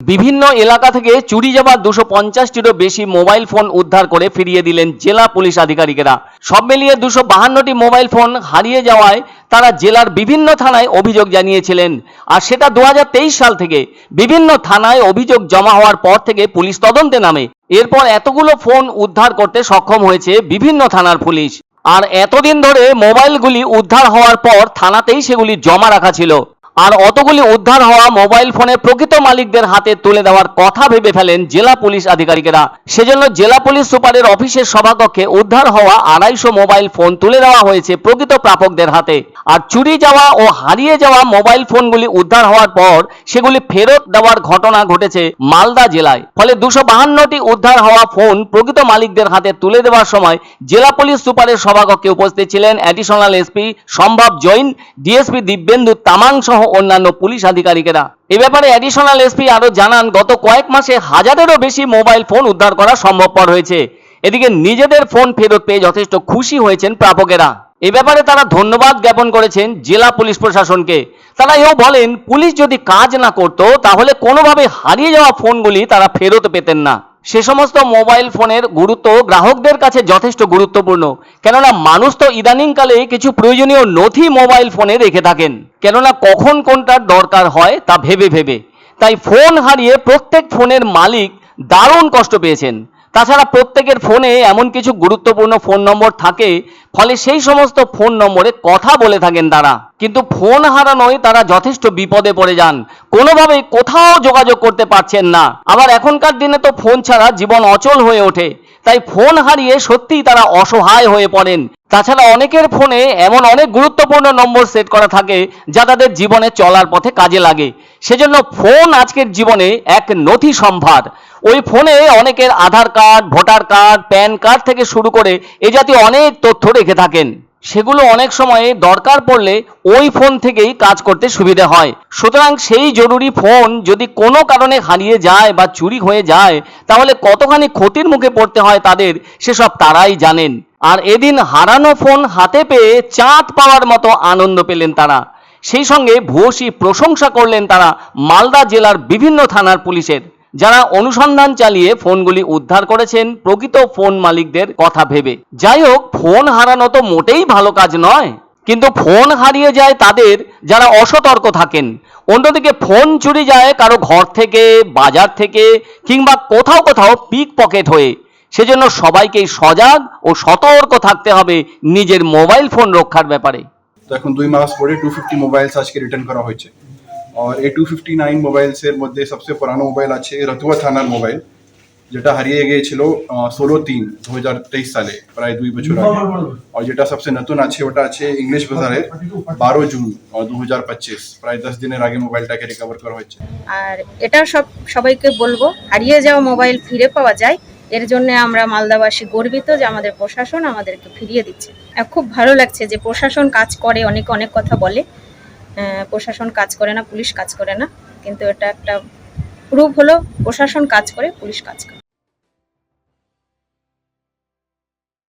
বিভিন্ন এলাকা থেকে চুরি যাওয়া দুশো পঞ্চাশটিরও বেশি মোবাইল ফোন উদ্ধার করে ফিরিয়ে দিলেন জেলা পুলিশ আধিকারিকেরা। সব মিলিয়ে দুশো বাহান্নটি মোবাইল ফোন হারিয়ে যাওয়ায় তারা জেলার বিভিন্ন থানায় অভিযোগ জানিয়েছিলেন। আর সেটা দু হাজার তেইশ সাল থেকে। বিভিন্ন থানায় অভিযোগ জমা হওয়ার পর থেকে পুলিশ তদন্তে নামে। এরপর এতগুলো ফোন উদ্ধার করতে সক্ষম হয়েছে বিভিন্ন থানার পুলিশ। আর এতদিন ধরে মোবাইলগুলি উদ্ধার হওয়ার পর থানাতেই সেগুলি জমা রাখা ছিল। আর অতগুলি উদ্ধার হওয়া মোবাইল ফোনের প্রকৃত মালিকদের হাতে তুলে দেওয়ার কথা ভেবে ফেলেন জেলা পুলিশ আধিকারিকেরা। সেজন্য জেলা পুলিশ সুপারের অফিসের সভাকক্ষে উদ্ধার হওয়া আড়াইশো মোবাইল ফোন তুলে দেওয়া হয়েছে প্রকৃত প্রাপকদের হাতে। আর চুরি যাওয়া ও হারিয়ে যাওয়া মোবাইল ফোনগুলি উদ্ধার হওয়ার পর সেগুলি ফেরত দেওয়ার ঘটনা ঘটেছে মালদা জেলায়। ফলে দুশো বাহান্নটি উদ্ধার হওয়া ফোন প্রকৃত মালিকদের হাতে তুলে দেওয়ার সময় জেলা পুলিশ সুপারের সভাকক্ষে উপস্থিত ছিলেন অ্যাডিশনাল এসপি সম্ভব জৈন, ডিএসপি দিব্যেন্দু তামাং সহ অন্যান্য পুলিশ আধিকারিকেরা। এ ব্যাপারে অ্যাডিশনাল এসপি আরও জানান, গত কয়েক মাসে হাজারেরও বেশি মোবাইল ফোন উদ্ধার করা সম্ভবপর হয়েছে। এদিকে নিজেদের ফোন ফেরত পেয়ে যথেষ্ট খুশি হয়েছেন প্রাপকেরা। এ ব্যাপারে তারা ধন্যবাদ জ্ঞাপন করেছেন জেলা পুলিশ প্রশাসনকে। তারা এও বলেন, পুলিশ যদি কাজ না করত, তাহলে কোনোভাবে হারিয়ে যাওয়া ফোনগুলি তারা ফেরত পেতেন না। সে সমস্ত মোবাইল ফোনের গুরুত্ব গ্রাহকদের কাছে যথেষ্ট গুরুত্বপূর্ণ। কেননা মানুষ তো ইদানিংকালে কিছু প্রয়োজনীয় নথি মোবাইল ফোনে রেখে থাকেন। কেননা কখন কোনটার দরকার হয় তা ভেবে ভেবে। তাই ফোন হারিয়ে প্রত্যেক ফোনের মালিক দারুণ কষ্ট পেয়েছেন। তাছাড়া প্রত্যেকের ফোনে এমন কিছু গুরুত্বপূর্ণ ফোন নম্বর থাকে, ফলে সেই সমস্ত ফোন নম্বরে কথা বলে থাকেন তারা। কিন্তু ফোন হারানোয় তারা যথেষ্ট বিপদে পড়ে যান। কোনোভাবেই কোথাও যোগাযোগ করতে পারছেন না। আবার এখনকার দিনে তো ফোন ছাড়া জীবন অচল হয়ে ওঠে। তাই ফোন হারিয়ে সত্যিই তারা অসহায় হয়ে পড়েন। তাছাড়া অনেকের ফোনে এমন অনেক গুরুত্বপূর্ণ নম্বর সেট করা থাকে, যা তাদের জীবনে চলার পথে কাজে লাগে। সেজন্য ফোন আজকের জীবনে এক নথি সম্ভার। ওই ফোনে অনেকের Aadhaar card, voter card, PAN card থেকে শুরু করে এ জাতীয় অনেক তথ্য রেখে থাকেন। সেগুলো অনেক সময় দরকার পড়লে ওই ফোন থেকেই কাজ করতে সুবিধা হয়। সুতরাং সেই জরুরি ফোন যদি কোনো কারণে হারিয়ে যায় বা চুরি হয়ে যায়, তাহলে কতখানি ক্ষতির মুখে পড়তে হয় তাদের সেসব তারাই জানেন। আর এদিন হারানো ফোন হাতে পেয়ে চাঁদ পাওয়ার মতো আনন্দ পেলেন তারা। সেই সঙ্গে ভূয়সী প্রশংসা করলেন তারা মালদা জেলার বিভিন্ন থানার পুলিশের। যারা অনুসন্ধান চালিয়ে ফোনগুলি উদ্ধার করেছেন, প্রকৃত ফোন মালিকদের কথা ভেবে। যাই হোক, ফোন হারানো তো মোটেই ভালো কাজ নয়। কিন্তু ফোন হারিয়ে যায় তাদের যারা অসতর্ক থাকেন। অন্যদিকে ফোন চুরি যায় কারও ঘর থেকে, বাজার থেকে, কিংবা কোথাও কোথাও পিক পকেট হয়ে। সেজন্য সবাইকেই সজাগ ও সতর্ক থাকতে হবে নিজের মোবাইল ফোন রক্ষার ব্যাপারে। তো এখন দুই মাস পরে টু ফিফটি মোবাইলস আজকে রিটার্ন করা হয়েছে। আর এই টু ফিফটি নাইন মোবাইলসের মধ্যে সবচেয়ে পুরানো মোবাইল আছে রতুয়া থানার মোবাইল যেটা হারিয়ে গিয়েছিল ষোলো তিন দু হাজার তেইশ সালে প্রায় দুই বছর আগে আর যেটা সবচেয়ে নতুন আছে ওটা আছে ইংলিশ বাজারের বারো জুন দু হাজার পঁচিশ প্রায় দশ দিনের আগে মোবাইলটাকে রিকভার করা হয়েছে আর এটা সব সবাইকে বলব হারিয়ে যাওয়া মোবাইল ফিরে পাওয়া যায় এর জন্য আমরা মালদাবাসী গর্বিত যে আমাদের প্রশাসন আমাদেরকে ফিরিয়ে দিচ্ছে। খুব ভালো লাগছে যে প্রশাসন কাজ করে অনেকে অনেক কথা বলে। প্রশাসন কাজ করে না, পুলিশ কাজ করে না। কিন্তু এটা একটা প্রুফ হলো, প্রশাসন কাজ করে, পুলিশ কাজ করে।